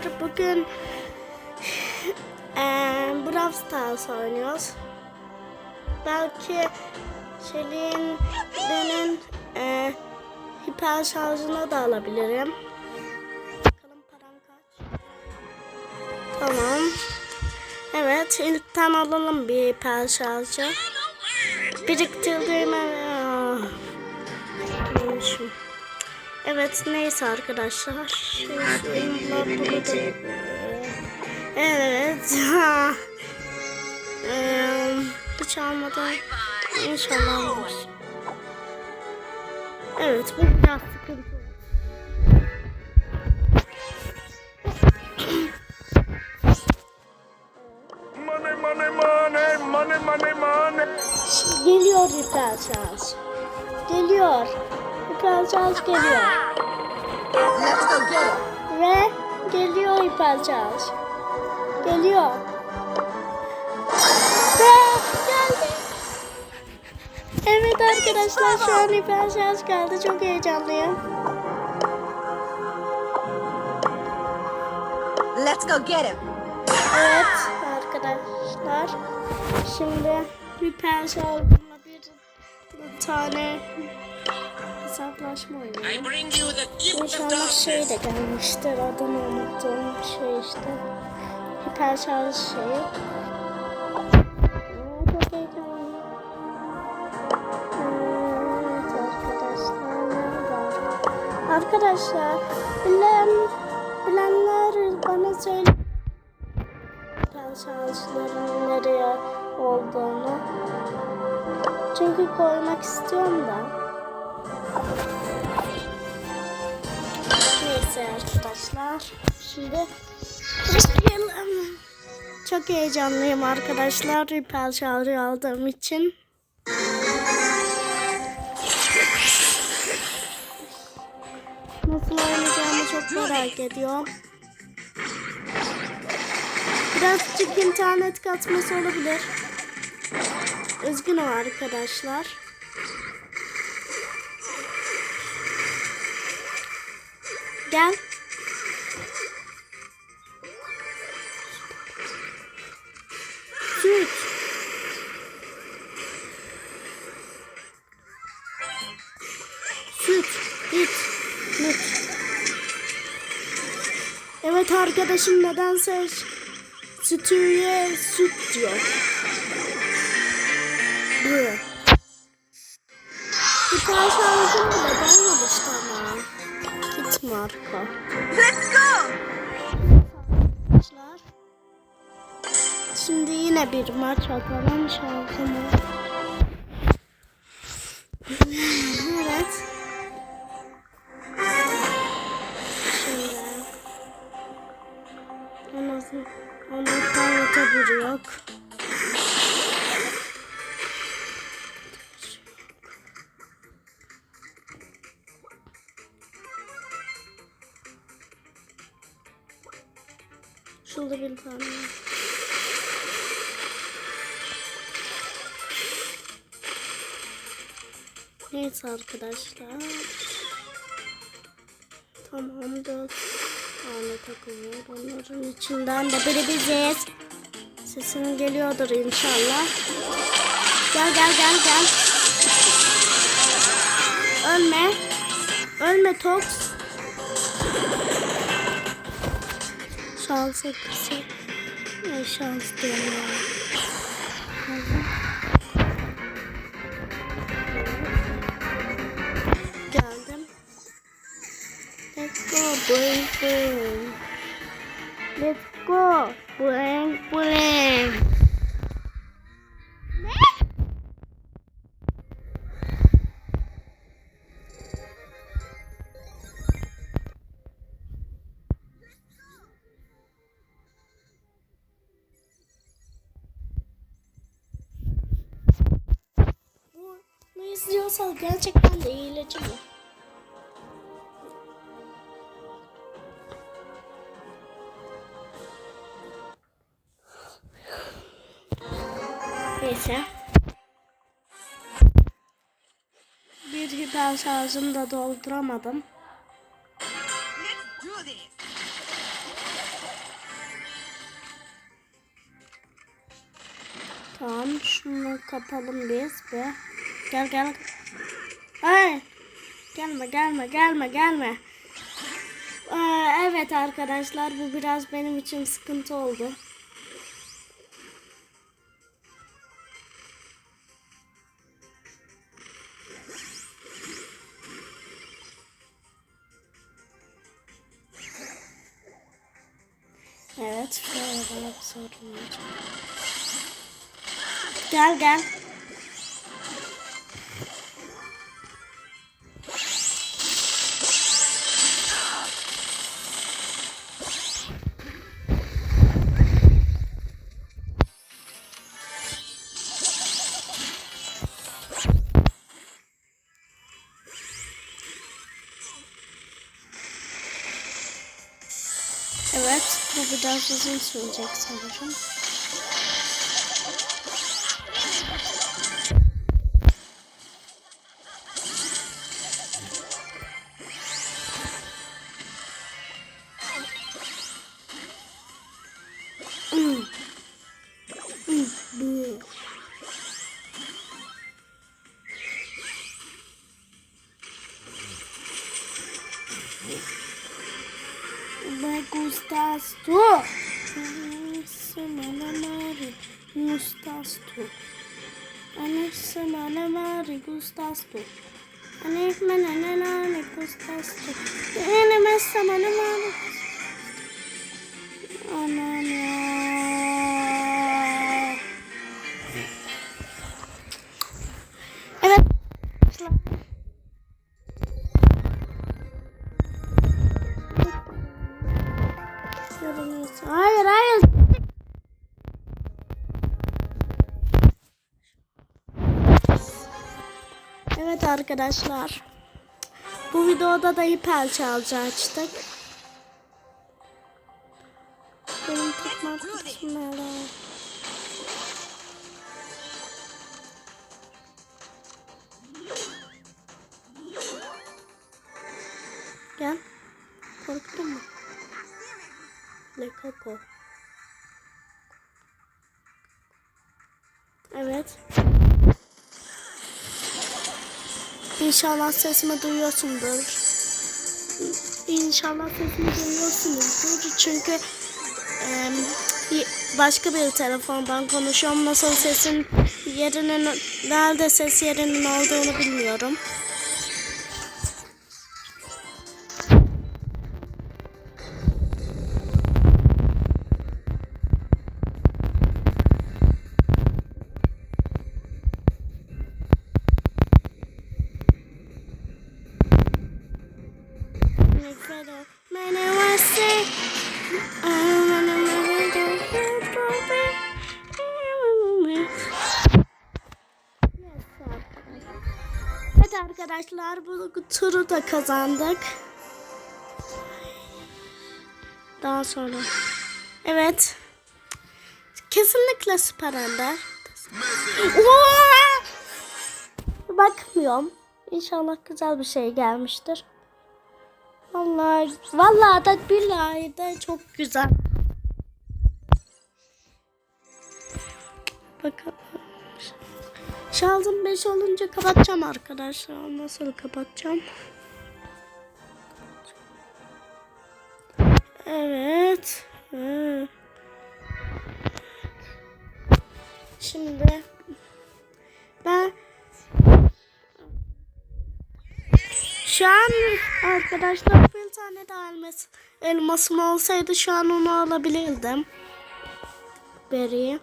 arkadaşlar bugün eee Brawl Stars oynuyoruz. Belki Şeli'nin benim eee hiper şarjını da alabilirim. Bakalım param kaç. Tamam. Evet ilkten alalım bir hiper şarjı. Biriktirdiğime... Aa, Evet neyse arkadaşlar. Şey, Evet. Eee, hiç almadan inşallah almış. Evet bu biraz sıkıntı. Şimdi Geliyor şarj. Geliyor. Şarj geliyor. Let's go get it. Ve geliyor şarj. Geliyor. Ve geldi. Evet arkadaşlar şu an şarj geldi. Çok heyecanlıyım. Let's go get him. Evet arkadaşlar. Şimdi bir, bir tane hesaplaşma of İnşallah şey de gelmiştir. Adını unuttum. Şey işte. Hiper şarj şeyi. Evet arkadaşlar. var? Arkadaşlar bilen bilenler bana söyle hiper şarjların nereye olduğunu. Çünkü koymak istiyorum da. Arkadaşlar. Şimdi başlayalım. Çok heyecanlıyım arkadaşlar. Ripel şarjı aldığım için. Nasıl oynayacağımı çok merak ediyorum. Birazcık internet katması olabilir. Üzgünüm arkadaşlar. Arkadaşım nedense sütüye süt diyor. Bu. Tane şarjım bile dolmamıştı ama. Git marka. Let's go. Şimdi yine bir maç atalım şansımı. Onun, onun kayıta biri yok. Şurada bir tane. var. Neyse arkadaşlar. Tamam takım var. Onların içinden de biri biziz. Sesim geliyordur inşallah. Gel gel gel gel. Ölme. Ölme Tox. Şansa kısa. Ne şans diyorum Masal gerçekten de iyileyici mi? Neyse. Bir hiper şarjımı da dolduramadım. Tamam şunu kapalım biz ve gel gel Ay. Gelme gelme gelme gelme. Aa, evet arkadaşlar bu biraz benim için sıkıntı oldu. Evet, şöyle bana bir sorun olacak. Gel gel. Uzun sürecek sanırım. Gustas tú. Ane semana mare, gustas tú. Ane semana mare, gustas tú. Ane me semana mare. Anne. Evet. Hayır arkadaşlar. Bu videoda da hiper çalcı açtık. Benim takma arkadaşım nerede? Gel. Korktun mu? Le Coco. Evet. İnşallah sesimi duyuyorsundur. İnşallah sesimi duyuyorsunuzdur. Çünkü y- başka bir telefondan konuşuyorum. Nasıl sesin yerinin, nerede ses yerinin olduğunu bilmiyorum. Evet arkadaşlar bu turu da kazandık. Daha sonra. Evet. Kesinlikle süper ender. Bakmıyorum. İnşallah güzel bir şey gelmiştir. Vallahi vallahi da billahi de çok güzel. Bakalım. Şarjım 5 olunca kapatacağım arkadaşlar. Nasıl kapatacağım? Evet. Hı. Şimdi Şu an arkadaşlar bir tane de elmas, elmasım olsaydı şu an onu alabilirdim. Beri'yi.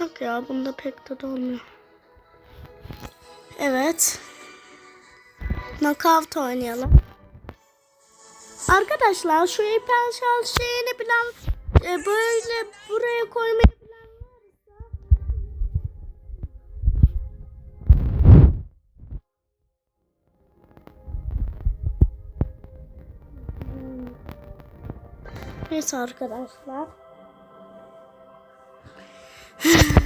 Yok ya bunda pek de olmuyor. Evet. Knockout oynayalım. Arkadaşlar şu ipel şal şeyini bilen e, böyle buraya koymayı Neyse arkadaşlar.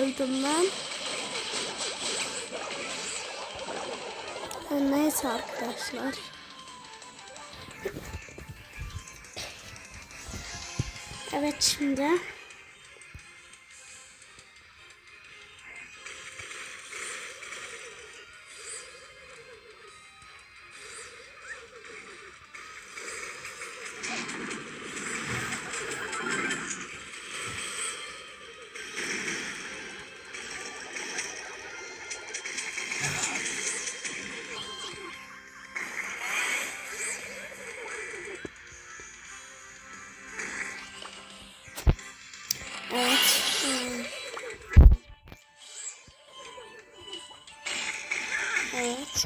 öldüm? Ha, Neyse arkadaşlar. Evet şimdi.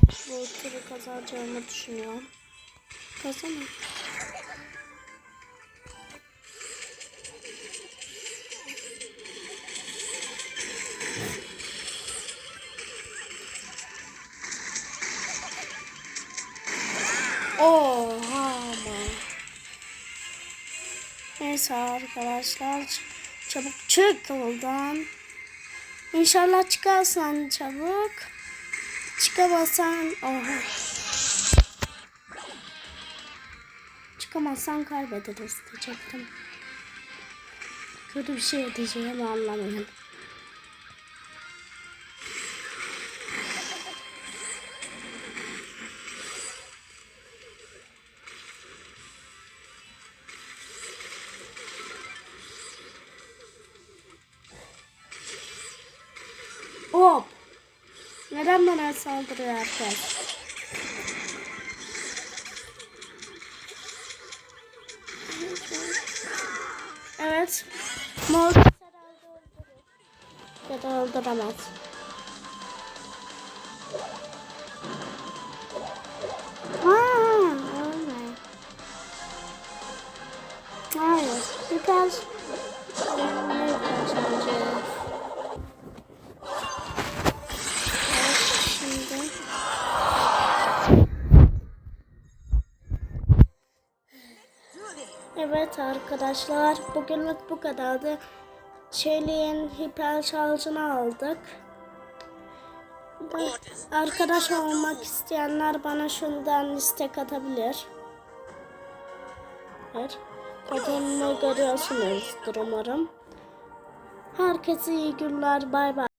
Bu turu kazanacağımı düşünüyorum. Kazanır. Oha ama. Neyse arkadaşlar. Çabuk çık yoldan. İnşallah çıkarsan çabuk. Çıkamazsan oha. Çıkamazsan kaybederiz diyecektim. Kötü bir şey diyeceğim anlamadım. Hop. Neden bana saldırıyor herkes? Evet. Öldürür. Ya da öldüremez. Aa. Evet arkadaşlar bugünlük bu kadardı. Şeyliğin hiper şarjını aldık. Arkadaş olmak isteyenler bana şundan istek atabilir. Evet. Kodumu görüyorsunuzdur umarım. Herkese iyi günler. Bay bay.